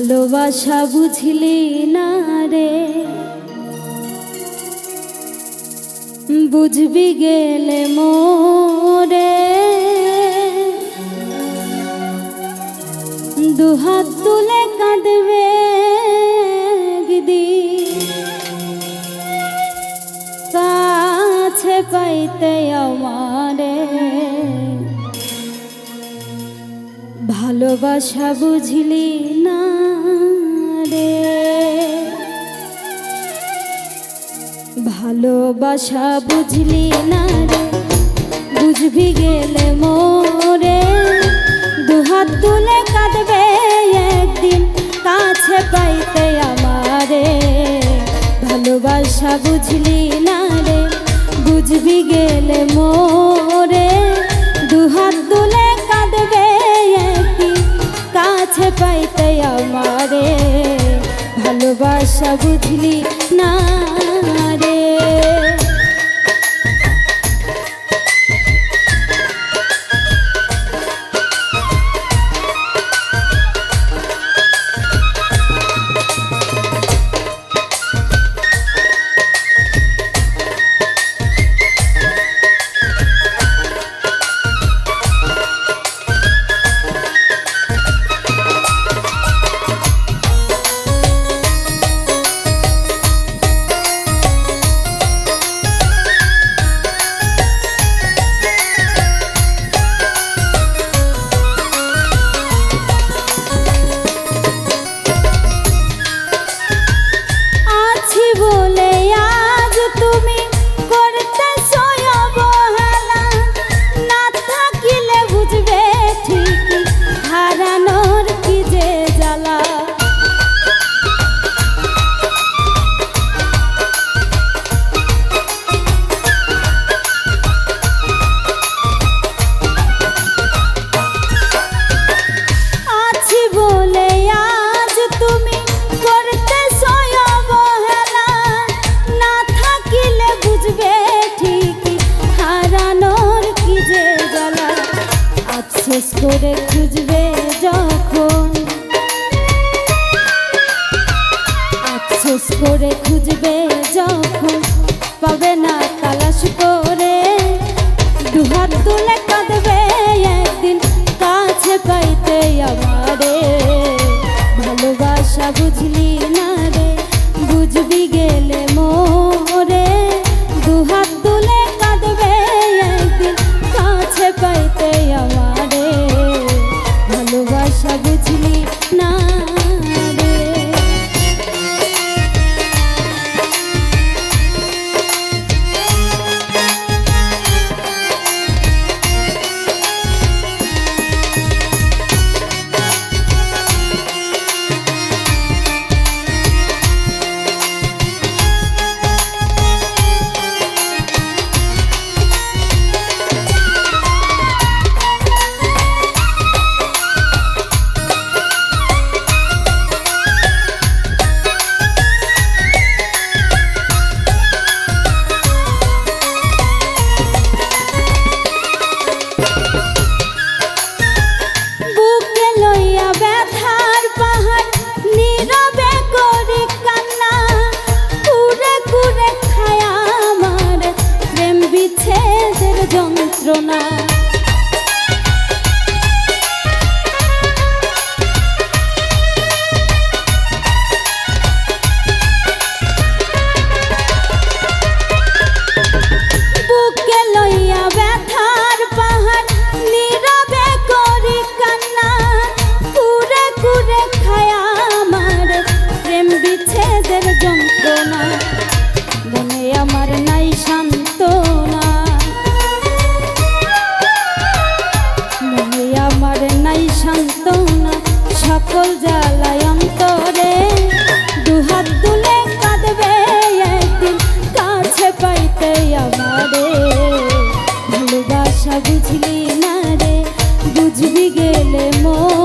ভালোবাসা বুঝলি না রে। বুঝবি গেলে মোরে। দুহাত তুলে কাঁদবে কাছে পাইতে আমার ভালোবাসা বুঝলি না রে। ভালোবাসা বুঝলি না রে। বুঝবি গেলে মোরে। দুহাত তুলে কাঁদবে একদিন, কাছে পাইতে আমারে। ভালোবাসা বুঝলি না রে। বুঝবি গেলে মোরে। দুহাত তুলে কাছে পাইতে আমারে ভালোবাসা বুঝলি না রে। মন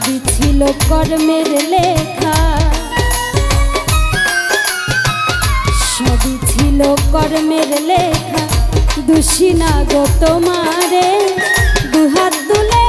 সবই ছিল কর্মের লেখা। সবই ছিল কর্মের লেখা। দুষিনা গো তোমারে দুহাত দুলে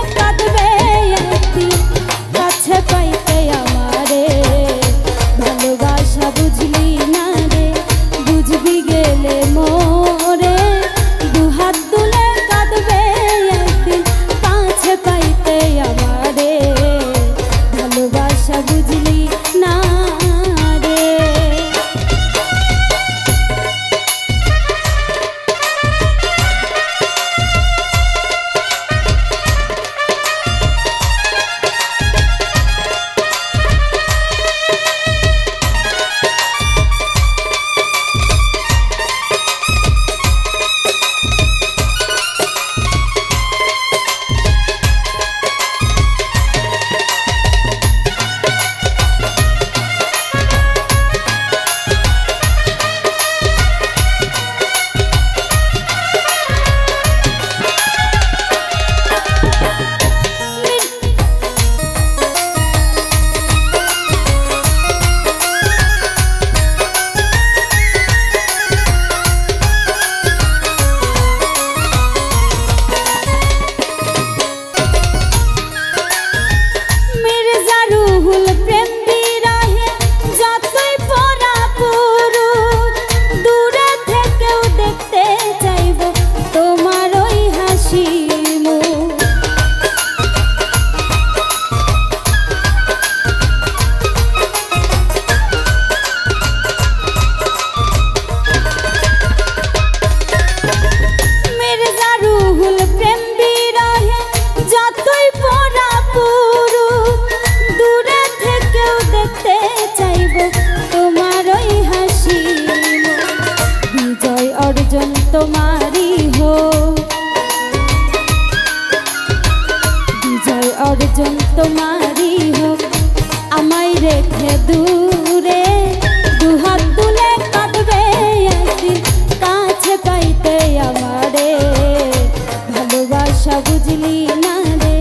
আসলি না রে?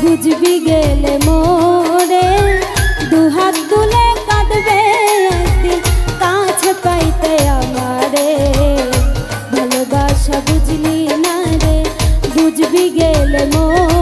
বুঝবি গেলে মোরে দুহাত তুলে কাঁদবে কাছে পাইতে আমারে। ভালোবাসা বুঝলি না রে? বুঝবি গেলে মোরে